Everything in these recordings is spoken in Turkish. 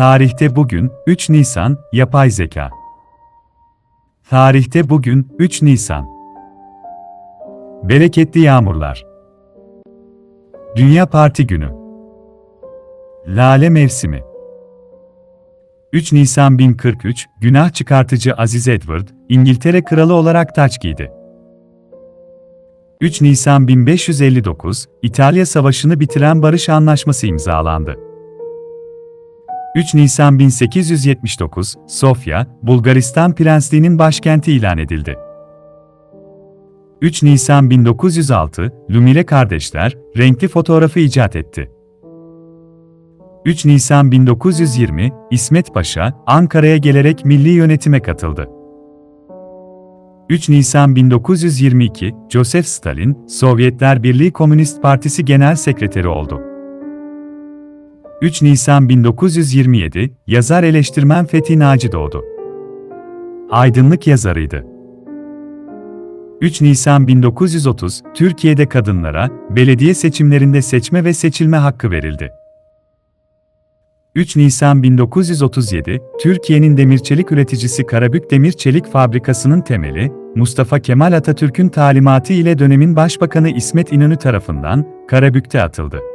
Tarihte bugün 3 Nisan Yapay Zeka. Tarihte bugün 3 Nisan. Bereketli yağmurlar. Dünya Parti Günü. Lale Mevsimi. 3 Nisan 1043, günah çıkartıcı Aziz Edward, İngiltere Kralı olarak taç giydi. 3 Nisan 1559, İtalya Savaşı'nı bitiren barış anlaşması imzalandı. 3 Nisan 1879, Sofya, Bulgaristan Prensliği'nin başkenti ilan edildi. 3 Nisan 1906, Lumire kardeşler, renkli fotoğrafı icat etti. 3 Nisan 1920, İsmet Paşa, Ankara'ya gelerek milli yönetime katıldı. 3 Nisan 1922, Joseph Stalin, Sovyetler Birliği Komünist Partisi Genel Sekreteri oldu. 3 Nisan 1927, yazar eleştirmen Fethi Naci doğdu. Aydınlık yazarıydı. 3 Nisan 1930, Türkiye'de kadınlara, belediye seçimlerinde seçme ve seçilme hakkı verildi. 3 Nisan 1937, Türkiye'nin demirçelik üreticisi Karabük Demir Çelik Fabrikası'nın temeli, Mustafa Kemal Atatürk'ün talimatı ile dönemin Başbakanı İsmet İnönü tarafından Karabük'te atıldı.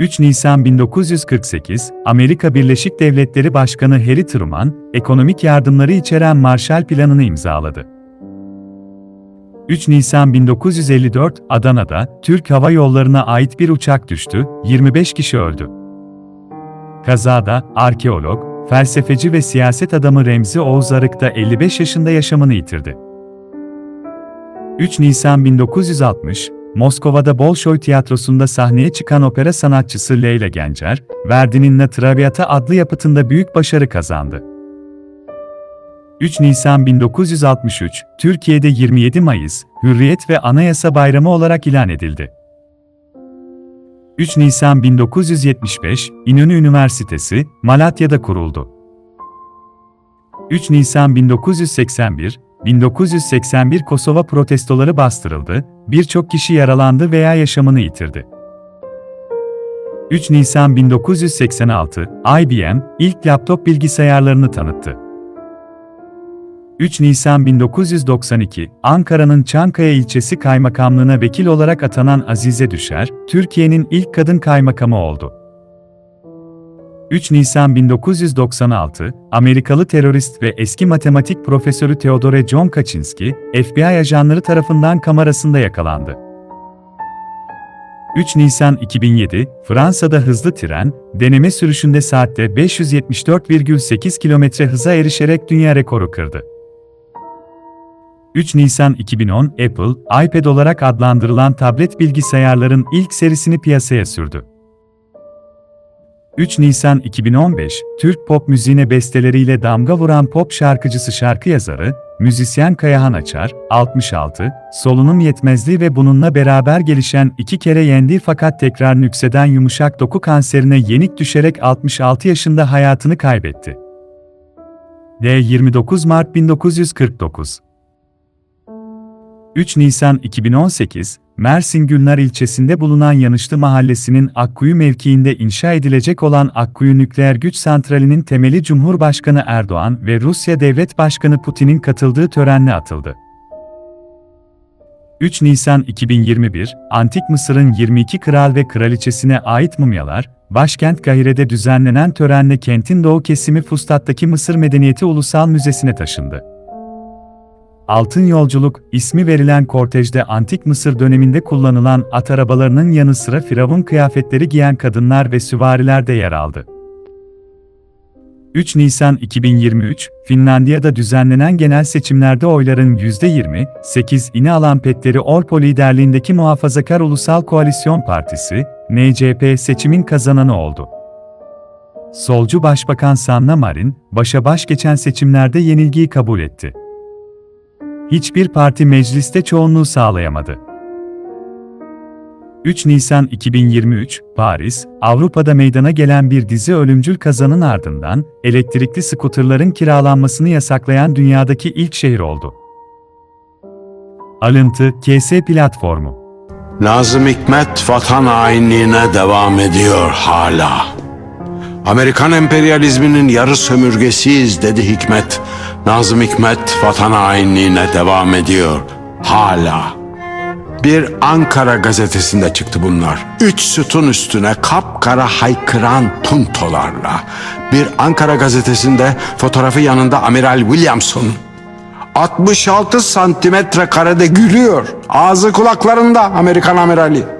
3 Nisan 1948, Amerika Birleşik Devletleri Başkanı Harry Truman, ekonomik yardımları içeren Marshall Planı'nı imzaladı. 3 Nisan 1954, Adana'da, Türk Hava Yolları'na ait bir uçak düştü, 25 kişi öldü. Kazada, arkeolog, felsefeci ve siyaset adamı Remzi Oğuz Arık da 55 yaşında yaşamını yitirdi. 3 Nisan 1960, Moskova'da Bolşoy Tiyatrosu'nda sahneye çıkan opera sanatçısı Leyla Gencer, Verdi'nin La Traviata adlı yapıtında büyük başarı kazandı. 3 Nisan 1963, Türkiye'de 27 Mayıs, Hürriyet ve Anayasa Bayramı olarak ilan edildi. 3 Nisan 1975, İnönü Üniversitesi, Malatya'da kuruldu. 3 Nisan 1981, 1981 Kosova protestoları bastırıldı, birçok kişi yaralandı veya yaşamını yitirdi. 3 Nisan 1986, IBM, ilk laptop bilgisayarlarını tanıttı. 3 Nisan 1992, Ankara'nın Çankaya ilçesi kaymakamlığına vekil olarak atanan Azize Düşer, Türkiye'nin ilk kadın kaymakamı oldu. 3 Nisan 1996, Amerikalı terörist ve eski matematik profesörü Theodore John Kaczynski, FBI ajanları tarafından kamerasında yakalandı. 3 Nisan 2007, Fransa'da hızlı tren, deneme sürüşünde saatte 574,8 km hıza erişerek dünya rekoru kırdı. 3 Nisan 2010, Apple, iPad olarak adlandırılan tablet bilgisayarların ilk serisini piyasaya sürdü. 3 Nisan 2015, Türk pop müziğine besteleriyle damga vuran pop şarkıcısı şarkı yazarı, müzisyen Kayahan Açar, 66, solunum yetmezliği ve bununla beraber gelişen iki kere yendiği fakat tekrar nükseden yumuşak doku kanserine yenik düşerek 66 yaşında hayatını kaybetti. D. 29 Mart 1949 3 Nisan 2018, Mersin Gülnar ilçesinde bulunan Yanışlı Mahallesi'nin Akkuyu mevkiinde inşa edilecek olan Akkuyu Nükleer Güç Santrali'nin temeli Cumhurbaşkanı Erdoğan ve Rusya Devlet Başkanı Putin'in katıldığı törenle atıldı. 3 Nisan 2021, Antik Mısır'ın 22 kral ve kraliçesine ait mumyalar, başkent Kahire'de düzenlenen törenle kentin doğu kesimi Fustat'taki Mısır Medeniyeti Ulusal Müzesi'ne taşındı. Altın Yolculuk ismi verilen kortejde antik Mısır döneminde kullanılan at arabalarının yanı sıra firavun kıyafetleri giyen kadınlar ve süvariler de yer aldı. 3 Nisan 2023, Finlandiya'da düzenlenen genel seçimlerde oyların %28'ini alan Petteri Orpo liderliğindeki Muhafazakar Ulusal Koalisyon Partisi, NCP seçimin kazananı oldu. Solcu Başbakan Sanna Marin, başa baş geçen seçimlerde yenilgiyi kabul etti hiçbir parti mecliste çoğunluğu sağlayamadı. 3 Nisan 2023, Paris, Avrupa'da meydana gelen bir dizi ölümcül kazanın ardından, elektrikli skuterların kiralanmasını yasaklayan dünyadaki ilk şehir oldu. Alıntı, KS Platformu Nazım Hikmet vatan hainliğine devam ediyor hala. Amerikan emperyalizminin yarı sömürgesiyiz dedi Hikmet. Nazım Hikmet vatan hainliğine devam ediyor. Hala. Bir Ankara gazetesinde çıktı bunlar. Üç sütun üstüne kapkara haykıran puntolarla. Bir Ankara gazetesinde fotoğrafı yanında Amiral Williamson. 66 santimetre karede gülüyor. Ağzı kulaklarında Amerikan amirali.